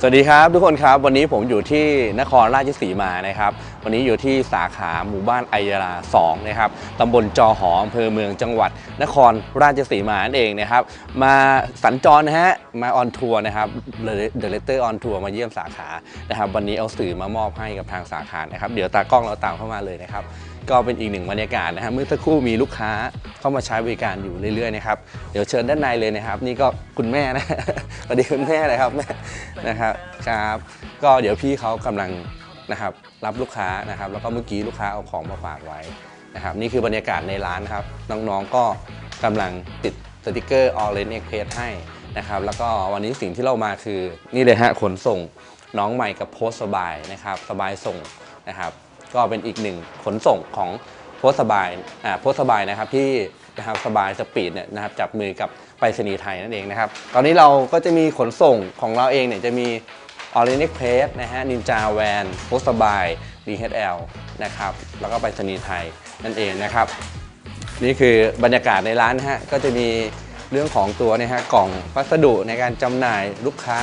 สวัสดีครับทุกคนครับวันนี้ผมอยู่ที่นครราชสีมานะครับ วันนี้อยู่ที่สาขาหมู่บ้านไอยาลา2นะครับตำบลจอหออำเภอเมืองจังหวัด นครราชสีมานั่นเองนะครับ มาสัญจรนะฮะมาออนทัวร์นะครับเดลเลเตอร์ออนทัวร์มาเยี่ยมสาขานะครับ วันนี้เอาสื่อมามอบให้กับทางสาขานะครับ เดี๋ยวตากล้องเราตามเข้ามาเลยนะครับ ก็เป็นอีกหนึ่งบรรยากาศนะครับเมื่อสักครู่มีลูกค้าเข้ามาใช้บริการอยู่เรื่อยๆนะครับเดี๋ยวเชิญด้านในเลยนะครับ นี่ก็คุณแม่นะสวัสดีคุณแม่เลยครับแม่นะครับครับ ก็เดี๋ยวพี่เขากำลังนะครับรับลูกค้านะครับ แล้วก็เมื่อกี้ลูกค้าเอาของมาฝากไว้นะครับ นี่คือบรรยากาศในร้านนะครับ น้องๆก็กำลังติดสติกเกอร์ Orange Express ให้นะครับ แล้วก็วันนี้สิ่งที่เรามาคือนี่เลยฮะขนส่งน้องใหม่กับโพสสบายนะครับ สบายส่งนะครับ ก็เป็นอีกหนึ่งขนส่งของโพสต์สบายอ่าโพสบายนะครับที่นะครับสบายสปีดเนี่ยนะครับจับมือกับไปรษณีย์ไทยนั่นเองนะครับ ตอนนี้เราก็จะมีขนส่งของเราเองเนี่ยจะมีออริเน x เพสนะฮะนินจาแวนโพสบาย DHL นะครับ แล้วก็ไปรษณีย์ไทยนั่นเองนะครับ นี่คือบรรยากาศในร้านนะฮะ ก็จะมีเรื่องของตัวนี่ยฮะกล่องพัสดุในการจำหน่ายลูกค้า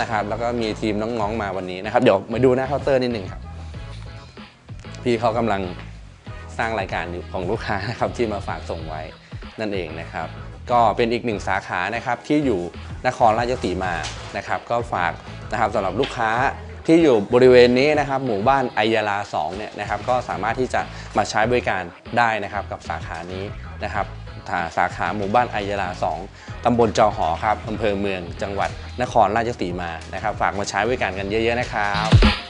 นะครับ แล้วก็มีทีมน้องๆมาวันนี้นะครับ เดี๋ยวมาดูหน้าเคาน์เตอร์นิดหนึ่งครับ พี่เขากำลังสร้างรายการอยู่ของลูกค้านะครับที่มาฝากส่งไว้นั่นเองนะครับ ก็เป็นอีกหนึ่งสาขานะครับที่อยู่นครราชสีมานะครับ ก็ฝากนะครับสำหรับลูกค้าที่อยู่บริเวณนี้นะครับหมู่บ้านไอยาลา2เนี่ยนะครับก็สามารถที่จะมาใช้บริการได้นะครับกับสาขานี้นะครับสาขาหมู่บ้านไอยาลา 2 ตำบลจอหอครับอำเภอเมืองจังหวัดนครราชสีมานะครับ ฝากมาใช้บริการกันเยอะ ๆ นะครับ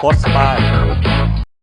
Hotspur.